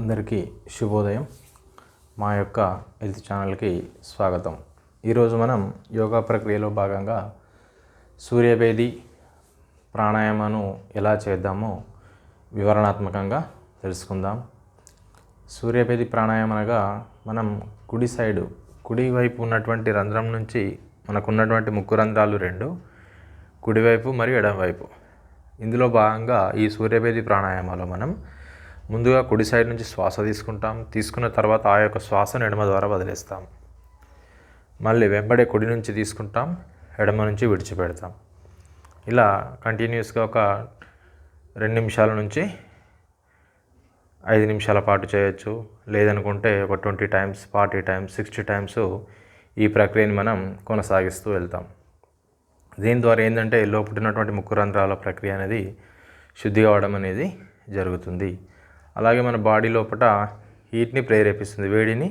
అందరికీ శుభోదయం. మా యొక్క హెల్త్ ఛానల్కి స్వాగతం. ఈరోజు మనం యోగా ప్రక్రియలో భాగంగా సూర్యభేది ప్రాణాయామను ఎలా చేద్దామో వివరణాత్మకంగా తెలుసుకుందాం. సూర్యభేది ప్రాణాయామం అనగా మనం కుడి సైడు కుడి వైపు ఉన్నటువంటి రంధ్రం నుంచి మనకున్నటువంటి ముక్కు రంధ్రాలు రెండు కుడివైపు మరియు ఎడమవైపు. ఇందులో భాగంగా ఈ సూర్యభేది ప్రాణాయామాలో మనం ముందుగా కుడి సైడ్ నుంచి శ్వాస తీసుకుంటాం. తీసుకున్న తర్వాత ఆ యొక్క శ్వాసను ఎడమ ద్వారా వదిలేస్తాం. మళ్ళీ వెంబడే కుడి నుంచి తీసుకుంటాం. ఎడమ నుంచి విడిచిపెడతాం. ఇలా కంటిన్యూస్గా ఒక రెండు నిమిషాల నుంచి ఐదు నిమిషాల పాటు చేయొచ్చు. లేదనుకుంటే ఒక twenty times forty times sixty times ఈ ప్రక్రియని మనం కొనసాగిస్తూ వెళ్తాం. దీని ద్వారా ఏంటంటే లోపల ఉన్నటువంటి ముక్కు రంధ్రాల ప్రక్రియ అనేది శుద్ధి కావడం అనేది జరుగుతుంది. అలాగే మన బాడీ లోపల హీట్ని ప్రేరేపిస్తుంది. వేడిని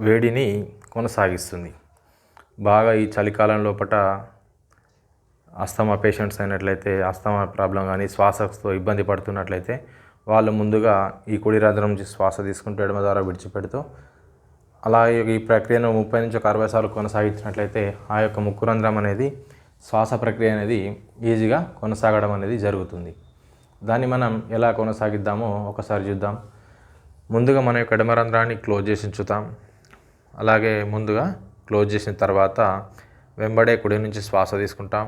వేడిని కొనసాగిస్తుంది. బాగా ఈ చలికాలం లోపల అస్తమా పేషెంట్స్ అయినట్లయితే అస్తమా ప్రాబ్లం కానీ శ్వాసతో ఇబ్బంది పడుతున్నట్లయితే వాళ్ళు ముందుగా ఈ కుడి రంధ్రం నుంచి శ్వాస తీసుకుంటూ ఎడమ ద్వారా విడిచిపెడుతూ అలాగే ఈ ప్రక్రియను ముప్పై నుంచి ఒక అరవై సార్లు కొనసాగించినట్లయితే ఆ యొక్క ముక్కు రంధ్రం అనేది శ్వాస ప్రక్రియ అనేది ఈజీగా కొనసాగడం అనేది జరుగుతుంది. దాన్ని మనం ఎలా కొనసాగిద్దామో ఒకసారి చూద్దాం. ముందుగా మన యొక్క ఎడమ రంధ్రాన్ని క్లోజ్ చేసి ఉంచుతాం. అలాగే ముందుగా క్లోజ్ చేసిన తర్వాత వెంబడే కుడి నుంచి శ్వాస తీసుకుంటాం.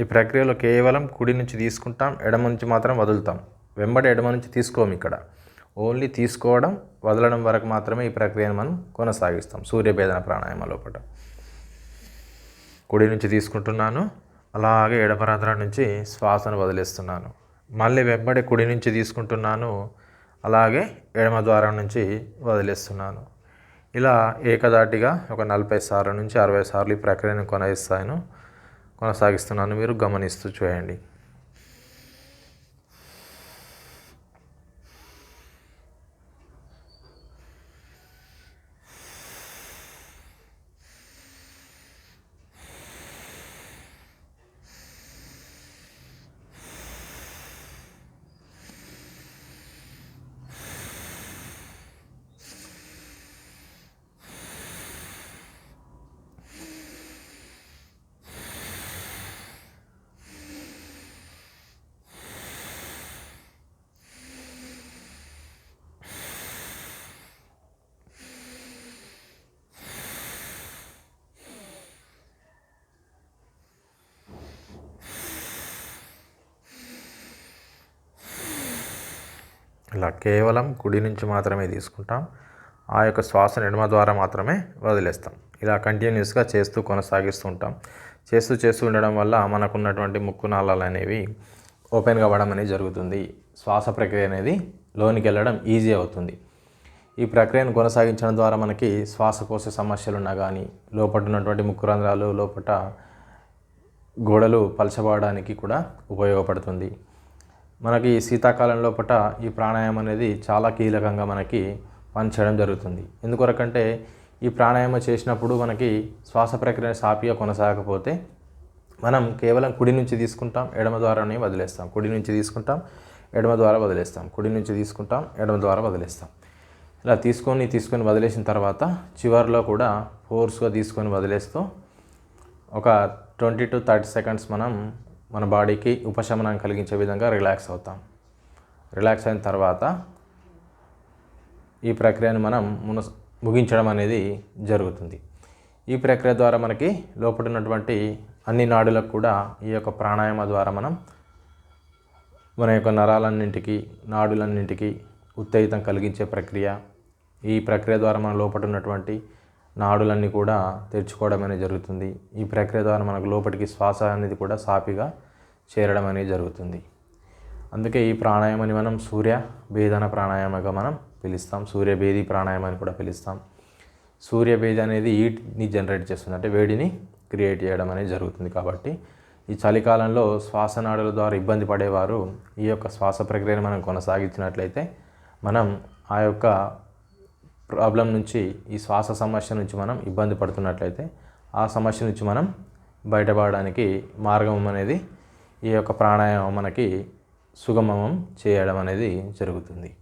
ఈ ప్రక్రియలో కేవలం కుడి నుంచి తీసుకుంటాం ఎడమ నుంచి మాత్రం వదులుతాం. వెంబడి ఎడమ నుంచి తీసుకోము ఇక్కడ. ఓన్లీ తీసుకోవడం వదలడం వరకు మాత్రమే ఈ ప్రక్రియను మనం కొనసాగిస్తాం సూర్యభేదన ప్రాణాయామ లోపల కుడి నుంచి తీసుకుంటున్నాను అలాగే ఎడమ నుంచి శ్వాసను వదిలేస్తున్నాను. మళ్ళీ వెంబడి కుడి నుంచి తీసుకుంటున్నాను అలాగే ఎడమ ద్వారం నుంచి వదిలేస్తున్నాను. ఇలా ఏకదాటిగా ఒక నలభై సార్లు నుంచి అరవై సార్లు ఈ ప్రక్రియను కొనసాగిస్తాను. కొనసాగిస్తున్నాను మీరు గమనిస్తూ చూడండి. ఇలా కేవలం కుడి నుంచి మాత్రమే తీసుకుంటాం. ఆ యొక్క శ్వాస ఎడమ ద్వారా మాత్రమే వదిలేస్తాం. ఇలా కంటిన్యూస్గా చేస్తూ కొనసాగిస్తూ ఉంటాం. చేస్తూ చేస్తూ ఉండడం వల్ల మనకున్నటువంటి ముక్కు నాళాలు అనేవి ఓపెన్ కావడం అనేది జరుగుతుంది. శ్వాస ప్రక్రియ అనేది లోనికి వెళ్ళడం ఈజీ అవుతుంది. ఈ ప్రక్రియను కొనసాగించడం ద్వారా మనకి శ్వాసకోశ సమస్యలు ఉన్నా కానీ లోపల ఉన్నటువంటి ముక్కు రంధ్రాలు లోపల గోడలు పలచబడడానికి కూడా ఉపయోగపడుతుంది. మనకి శీతాకాలంలో లోపల ఈ ప్రాణాయామం అనేది చాలా కీలకంగా మనకి పనిచేయడం జరుగుతుంది. ఎందుకొరకంటే ఈ ప్రాణాయామం చేసినప్పుడు మనకి శ్వాస ప్రక్రియ సాపిగా కొనసాగకపోతే మనం కేవలం కుడి నుంచి తీసుకుంటాం ఎడమ ద్వారానే వదిలేస్తాం. కుడి నుంచి తీసుకుంటాం ఎడమ ద్వారా వదిలేస్తాం. కుడి నుంచి తీసుకుంటాం ఎడమ ద్వారా వదిలేస్తాం. ఇలా తీసుకొని తీసుకొని వదిలేసిన తర్వాత చివరిలో కూడా ఫోర్స్గా తీసుకొని వదిలేస్తూ ఒక ట్వంటీ టు థర్టీ సెకండ్స్ మనం మన బాడీకి ఉపశమనం కలిగించే విధంగా రిలాక్స్ అవుతాం. రిలాక్స్ అయిన తర్వాత ఈ ప్రక్రియను మనం మున ముగించడం అనేది జరుగుతుంది. ఈ ప్రక్రియ ద్వారా మనకి లోపల ఉన్నటువంటి అన్ని నాడులకు కూడా ఈ యొక్క ప్రాణాయామ ద్వారా మనం మన యొక్క నరాలన్నింటికి నాడులన్నింటికి ఉత్తేజితం కలిగించే ప్రక్రియ. ఈ ప్రక్రియ ద్వారా మన లోపల ఉన్నటువంటి నాడులన్నీ కూడా తెరుచుకోవడం అనేది జరుగుతుంది. ఈ ప్రక్రియ ద్వారా మనకు లోపలికి శ్వాస అనేది కూడా సాపిగా చేరడం అనేది జరుగుతుంది. అందుకే ఈ ప్రాణాయామాన్ని మనం సూర్య భేదన ప్రాణాయామగా మనం పిలుస్తాం. సూర్యభేది ప్రాణాయామం అని కూడా పిలుస్తాం. సూర్యభేది అనేది హీట్ని జనరేట్ చేస్తుంది. అంటే వేడిని క్రియేట్ చేయడం అనేది జరుగుతుంది కాబట్టి ఈ చలికాలంలో శ్వాసనాడుల ద్వారా ఇబ్బంది పడేవారు ఈ యొక్క శ్వాస ప్రక్రియను మనం కొనసాగించినట్లయితే మనం ఆ యొక్క ప్రాబ్లం నుంచి ఈ శ్వాస సమస్య నుంచి మనం ఇబ్బంది పడుతున్నట్లయితే ఆ సమస్య నుంచి మనం బయటపడడానికి మార్గం అనేది ఈ యొక్క ప్రాణాయామం మనకి సుగమం చేయడం అనేది జరుగుతుంది.